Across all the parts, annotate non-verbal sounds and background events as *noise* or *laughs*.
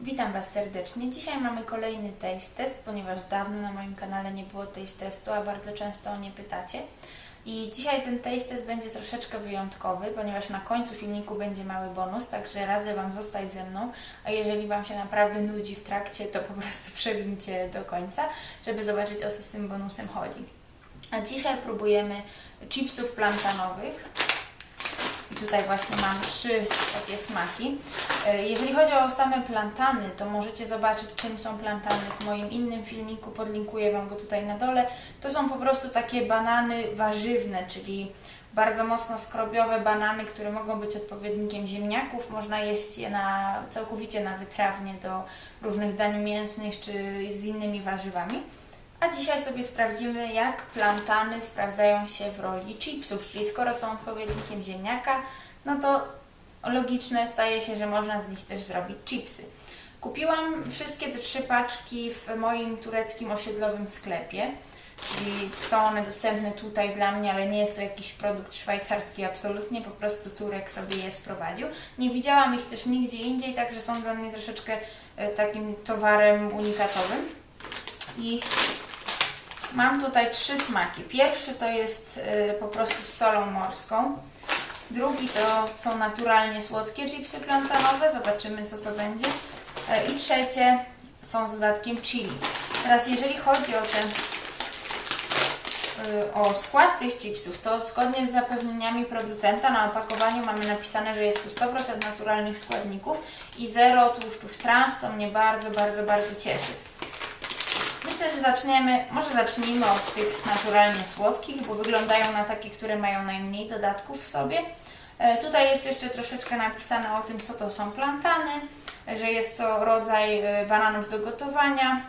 Witam Was serdecznie. Dzisiaj mamy kolejny taste test, ponieważ dawno na moim kanale nie było taste testu, a bardzo często o nie pytacie. I dzisiaj ten taste test będzie troszeczkę wyjątkowy, ponieważ na końcu filmiku będzie mały bonus, także radzę Wam zostać ze mną, a jeżeli Wam się naprawdę nudzi w trakcie, to po prostu *laughs* przewincie do końca, żeby zobaczyć o co z tym bonusem chodzi. A dzisiaj próbujemy chipsów plantanowych. I tutaj właśnie mam trzy takie smaki. E, Jeżeli chodzi o same plantany, to możecie zobaczyć, czym są plantany w moim innym filmiku. Podlinkuję Wam go tutaj na dole. To są po prostu takie banany warzywne, czyli bardzo mocno skrobiowe banany, które mogą być odpowiednikiem ziemniaków. Można jeść je na, całkowicie na wytrawnie do różnych dań mięsnych czy z innymi warzywami. A dzisiaj sobie sprawdzimy, jak plantany sprawdzają się w roli chipsów, czyli skoro są odpowiednikiem ziemniaka, no to logiczne staje się, że można z nich też zrobić chipsy. Kupiłam wszystkie te trzy paczki w moim tureckim osiedlowym sklepie, czyli są one dostępne tutaj dla mnie, ale nie jest to jakiś produkt szwajcarski absolutnie, po prostu Turek sobie je sprowadził. Nie widziałam ich też nigdzie indziej, także są dla mnie troszeczkę e, takim towarem unikatowym. I Mam tutaj trzy smaki. Pierwszy to jest y, po prostu z solą morską. Drugi to są naturalnie słodkie chipsy plantanowe. Zobaczymy co to będzie. E, I trzecie są z dodatkiem chili. Teraz jeżeli chodzi o ten y, o skład tych chipsów, to zgodnie z zapewnieniami producenta na opakowaniu mamy napisane, że jest tu 100% naturalnych składników i zero tłuszczów trans, co mnie bardzo, bardzo, bardzo cieszy. Myślę, że zaczniemy, może zacznijmy od tych naturalnie słodkich, bo wyglądają na takie, które mają najmniej dodatków w sobie. E, Tutaj jest jeszcze troszeczkę napisane o tym, co to są plantany, że jest to rodzaj e, bananów do gotowania,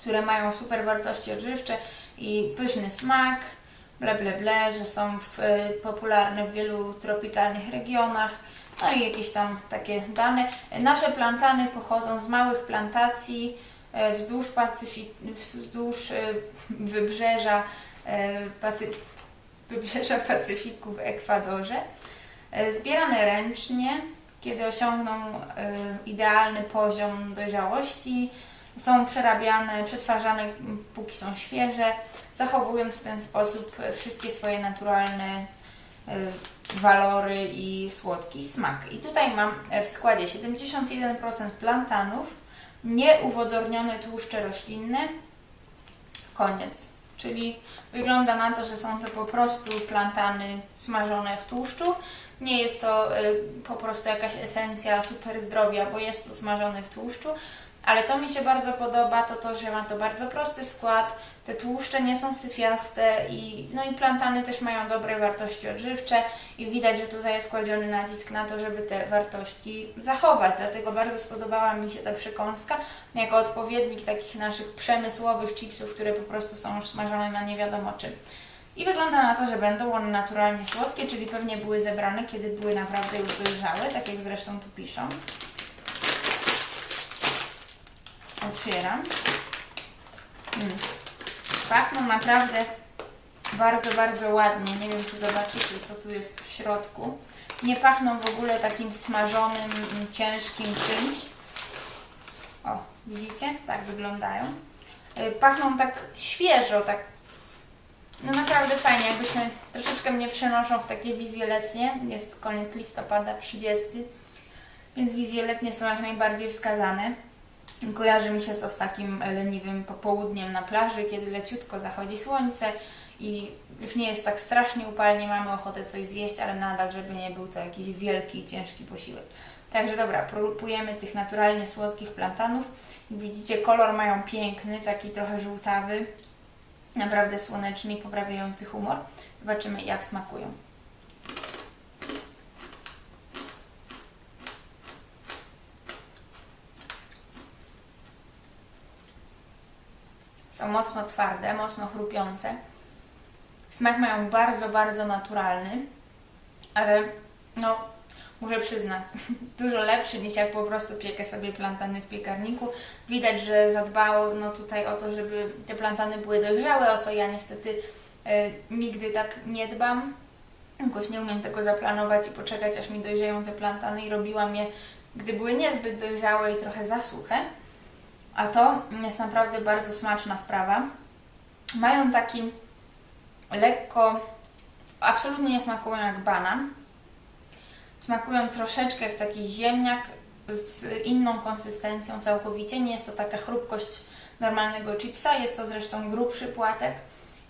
które mają super wartości odżywcze i pyszny smak, ble ble ble, że są w, e, popularne w wielu tropikalnych regionach. No i jakieś tam takie dane. Nasze plantany pochodzą z małych plantacji, wzdłuż, Pacyfi- wzdłuż e, wybrzeża, e, Pacy- wybrzeża Pacyfiku w Ekwadorze. E, Zbierane ręcznie, kiedy osiągną e, idealny poziom dojrzałości, są przerabiane, przetwarzane póki są świeże, zachowując w ten sposób e, wszystkie swoje naturalne e, walory i słodki smak. I tutaj mam e, w składzie 71% plantanów, nieuwodornione tłuszcze roślinne, koniec. Czyli wygląda na to, że są to po prostu plantany smażone w tłuszczu. Nie jest to y, po prostu jakaś esencja super zdrowia, bo jest to smażone w tłuszczu. Ale co mi się bardzo podoba, to to, że ma to bardzo prosty skład, te tłuszcze nie są syfiaste i, no i plantany też mają dobre wartości odżywcze i widać, że tutaj jest kładziony nacisk na to, żeby te wartości zachować. Dlatego bardzo spodobała mi się ta przekąska jako odpowiednik takich naszych przemysłowych chipsów, które po prostu są już smażone na nie wiadomo czym. I wygląda na to, że będą one naturalnie słodkie, czyli pewnie były zebrane, kiedy były naprawdę już dojrzałe, tak jak zresztą tu piszą. Otwieram. Mm. Pachną naprawdę bardzo, bardzo ładnie. Nie wiem, czy zobaczycie, co tu jest w środku. Nie pachną w ogóle takim smażonym, mm, ciężkim czymś. O, widzicie? Tak wyglądają. Y, Pachną tak świeżo, tak no naprawdę fajnie, jakbyśmy troszeczkę mnie przenoszą w takie wizje letnie. Jest koniec listopada, 30, więc wizje letnie są jak najbardziej wskazane. Kojarzy mi się to z takim leniwym popołudniem na plaży, kiedy leciutko zachodzi słońce i już nie jest tak strasznie upalnie, mamy ochotę coś zjeść, ale nadal, żeby nie był to jakiś wielki, ciężki posiłek. Także dobra, próbujemy tych naturalnie słodkich plantanów. Widzicie, kolor mają piękny, taki trochę żółtawy, naprawdę słoneczny i poprawiający humor. Zobaczymy, jak smakują. Są mocno twarde, mocno chrupiące. Smak mają bardzo, bardzo naturalny, ale no, muszę przyznać, *laughs* dużo lepszy niż jak po prostu piekę sobie plantany w piekarniku. Widać, że zadbało no, tutaj o to, żeby te plantany były dojrzałe, o co ja niestety e, nigdy tak nie dbam. Jakoś nie umiem tego zaplanować i poczekać, aż mi dojrzeją te plantany i robiłam je gdy były niezbyt dojrzałe i trochę za suche. A to jest naprawdę bardzo smaczna sprawa. Mają taki lekko, absolutnie nie smakują jak banan. Smakują troszeczkę jak taki ziemniak z inną konsystencją całkowicie. Nie jest to taka chrupkość normalnego chipsa, jest to zresztą grubszy płatek.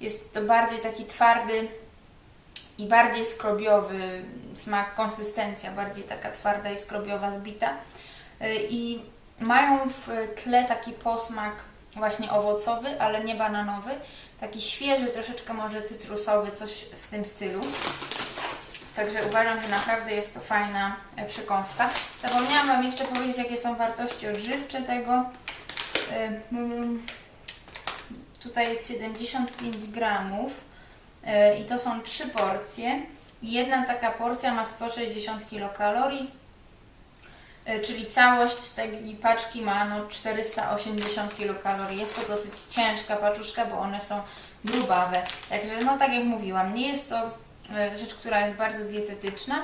Jest to bardziej taki twardy i bardziej skrobiowy smak, konsystencja, bardziej taka twarda i skrobiowa, zbita. Y, I mają w tle taki posmak właśnie owocowy, ale nie bananowy. Taki świeży, troszeczkę może cytrusowy, coś w tym stylu. Także uważam, że naprawdę jest to fajna e, przekąska. Zapomniałam Wam jeszcze powiedzieć, jakie są wartości odżywcze tego. Y, mm, Tutaj jest 75 gramów y, i to są trzy porcje. Jedna taka porcja ma 160 kilokalorii, czyli całość tej paczki ma no 480 kilokalorii. Jest to dosyć ciężka paczuszka, bo one są grubawe. Także no tak jak mówiłam, nie jest to y, rzecz, która jest bardzo dietetyczna,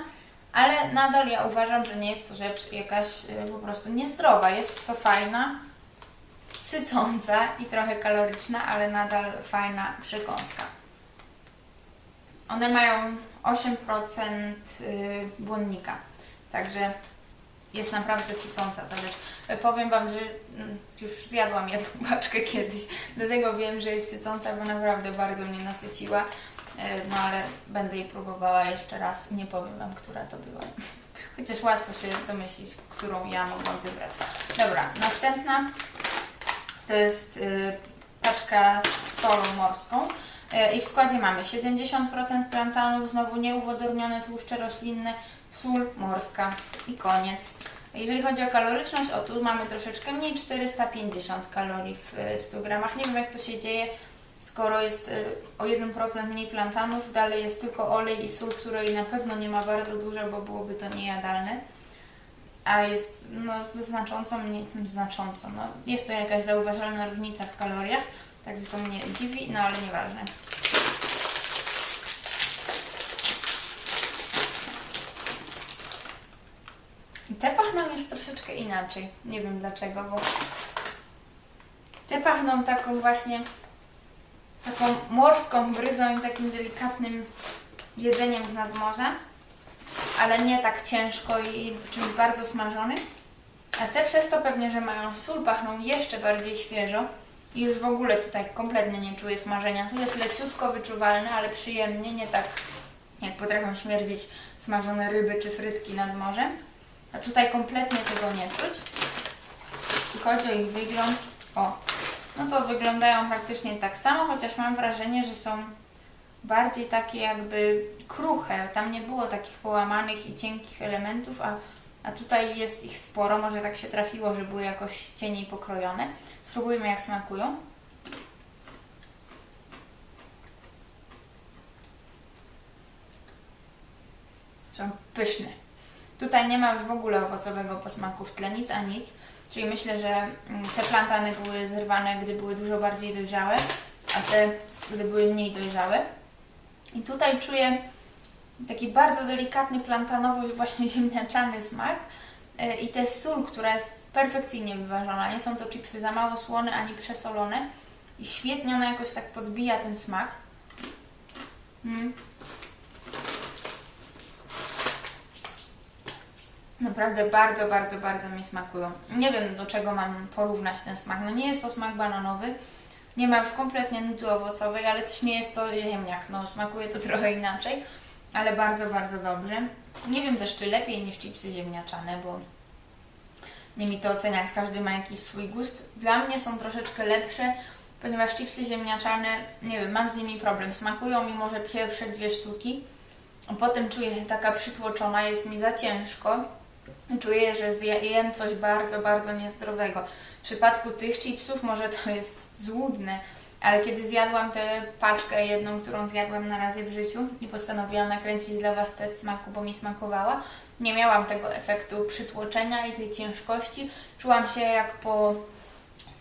ale nadal ja uważam, że nie jest to rzecz jakaś y, po prostu niezdrowa. Jest to fajna, sycąca i trochę kaloryczna, ale nadal fajna przekąska. One mają 8% y, błonnika, także jest naprawdę sycąca ta rzecz. Powiem Wam, że mm, już zjadłam jedną *laughs* paczkę kiedyś, dlatego wiem, że jest sycąca, bo naprawdę bardzo mnie nasyciła. E, No ale będę jej próbowała jeszcze raz nie powiem Wam, która to była. *laughs* Chociaż łatwo się domyślić, którą ja mogłam wybrać. Dobra, następna to jest y, paczka z solą morską. Y, I w składzie mamy 70% plantanów, znowu nieuwodornione tłuszcze roślinne, sól morska i koniec. Jeżeli chodzi o kaloryczność, o tu mamy troszeczkę mniej, 450 kalorii w y, 100 gramach. Nie wiem jak to się dzieje, skoro jest y, o 1% mniej plantanów, dalej jest tylko olej i sól, której na pewno nie ma bardzo dużo, bo byłoby to niejadalne a jest no, znacząco mniej, znacząco, no, jest to jakaś zauważalna różnica w kaloriach, także to mnie dziwi, no ale nieważne. I te pachną już troszeczkę inaczej, nie wiem dlaczego, bo te pachną taką właśnie taką morską bryzą i takim delikatnym jedzeniem z nadmorza ale nie tak ciężko i czymś bardzo smażonym. A te przez to pewnie, że mają sól, pachną jeszcze bardziej świeżo i już w ogóle tutaj kompletnie nie czuję smażenia. Tu jest leciutko wyczuwalne, ale przyjemnie, nie tak jak potrafią śmierdzić smażone ryby czy frytki nad morzem. A tutaj kompletnie tego nie czuć. Jeśli chodzi o ich wygląd, o, no to wyglądają praktycznie tak samo, chociaż mam wrażenie, że są bardziej takie jakby kruche. Tam nie było takich połamanych i cienkich elementów, a, a tutaj jest ich sporo. Może tak się trafiło, że były jakoś cieniej pokrojone. Spróbujmy jak smakują. Są pyszne. Tutaj nie ma już w ogóle owocowego posmaku w tle, nic a nic. Czyli myślę, że mm, te plantany były zerwane, gdy były dużo bardziej dojrzałe, a te, gdy były mniej dojrzałe. I tutaj czuję taki bardzo delikatny, plantanowo *laughs* właśnie ziemniaczany smak e, i tę sól, która jest perfekcyjnie wyważona. Nie są to chipsy za mało słone ani przesolone i świetnie ona jakoś tak podbija ten smak. Mm. Naprawdę bardzo, bardzo, bardzo mi smakują. Nie wiem do czego mam porównać ten smak. No nie jest to smak bananowy, nie ma już kompletnie nuty owocowej, ale też nie jest to ziemniak. No, smakuje to trochę inaczej, ale bardzo, bardzo dobrze. Nie wiem też, czy lepiej niż chipsy ziemniaczane, bo nie mi to oceniać, każdy ma jakiś swój gust. Dla mnie są troszeczkę lepsze, ponieważ chipsy ziemniaczane, nie wiem, mam z nimi problem. Smakują mi może pierwsze dwie sztuki, a potem czuję się taka przytłoczona, jest mi za ciężko. Czuję, że zjem coś bardzo, bardzo niezdrowego. W przypadku tych chipsów może to jest złudne, ale kiedy zjadłam tę paczkę jedną, którą zjadłam na razie w życiu i postanowiłam nakręcić dla Was test smaku, bo mi smakowała, nie miałam tego efektu przytłoczenia i tej ciężkości. Czułam się jak po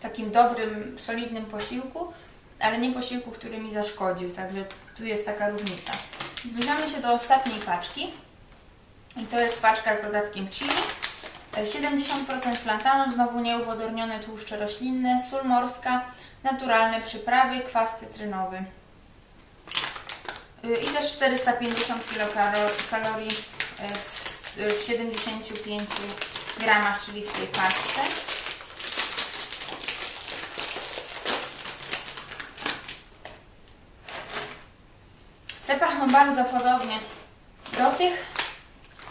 takim dobrym, solidnym posiłku, ale nie posiłku, który mi zaszkodził, także tu jest taka różnica. Zbliżamy się do ostatniej paczki i to jest paczka z dodatkiem chili. E, 70% plantanów, znowu nieuwodornione tłuszcze roślinne, sól morska, naturalne przyprawy, kwas cytrynowy. Y, I też 450 kilokalorii y, w, y, w 75 gramach, czyli w tej paczce. Te pachną bardzo podobnie do tych,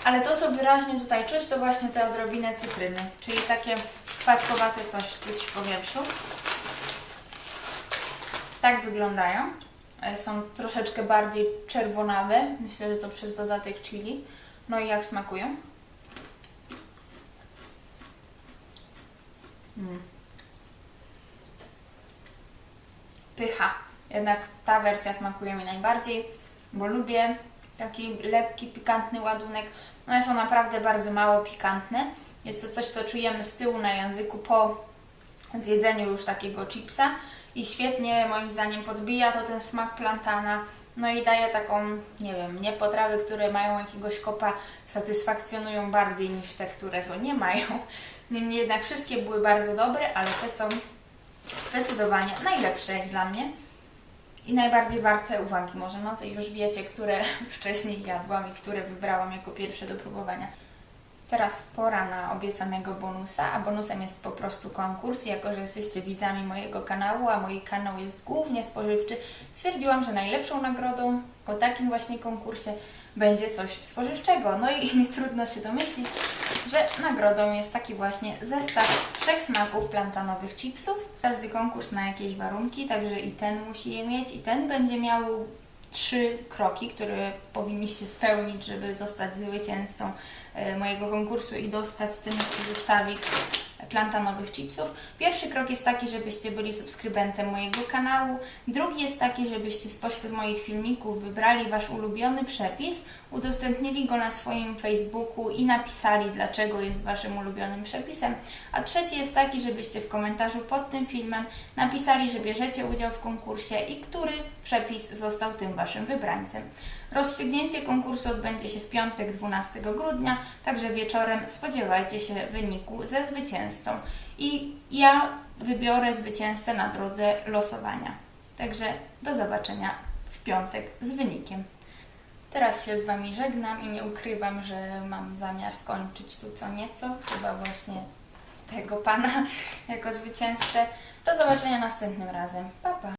ale to co wyraźnie tutaj czuć to właśnie te odrobinę cytryny, czyli takie kwaskowate coś czuć w powietrzu. Tak wyglądają. E, Są troszeczkę bardziej czerwonawe. Myślę, że to przez dodatek chili. No i jak smakują? Mm. Pycha. Jednak ta wersja smakuje mi najbardziej, bo lubię taki lekki, pikantny ładunek. One są naprawdę bardzo mało pikantne. Jest to coś, co czujemy z tyłu na języku po zjedzeniu już takiego chipsa i świetnie moim zdaniem podbija to ten smak plantana. No i daje taką, nie wiem, nie potrawy, które mają jakiegoś kopa, satysfakcjonują bardziej niż te, które go nie mają. Niemniej jednak wszystkie były bardzo dobre, ale te są zdecydowanie najlepsze jak dla mnie i najbardziej warte uwagi. Może no to już wiecie, które *laughs* wcześniej jadłam i które wybrałam jako pierwsze do próbowania. Teraz pora na obiecanego bonusa, a bonusem jest po prostu konkurs. Jako, że jesteście widzami mojego kanału, a mój kanał jest głównie spożywczy, stwierdziłam, że najlepszą nagrodą po takim właśnie konkursie będzie coś spożywczego. No i *laughs* nie trudno się domyślić, że nagrodą jest taki właśnie zestaw trzech smaków plantanowych chipsów. Każdy konkurs ma jakieś warunki, także i ten musi je mieć, i ten będzie miał trzy kroki, które powinniście spełnić, żeby zostać zwycięzcą e, mojego konkursu i dostać ten zestawik plantanowych chipsów. Pierwszy krok jest taki, żebyście byli subskrybentem mojego kanału. Drugi jest taki, żebyście spośród moich filmików wybrali Wasz ulubiony przepis, udostępnili go na swoim Facebooku i napisali, dlaczego jest Waszym ulubionym przepisem. A trzeci jest taki, żebyście w komentarzu pod tym filmem napisali, że bierzecie udział w konkursie i który przepis został tym Waszym wybrańcem. Rozstrzygnięcie konkursu odbędzie się w piątek 12 grudnia, także wieczorem spodziewajcie się wyniku ze zwycięzcą. I ja wybiorę zwycięzcę na drodze losowania. Także do zobaczenia w piątek z wynikiem. Teraz się z Wami żegnam i nie ukrywam, że mam zamiar skończyć tu co nieco, chyba właśnie tego Pana *laughs* jako zwycięzcę. Do zobaczenia następnym razem. Pa, pa!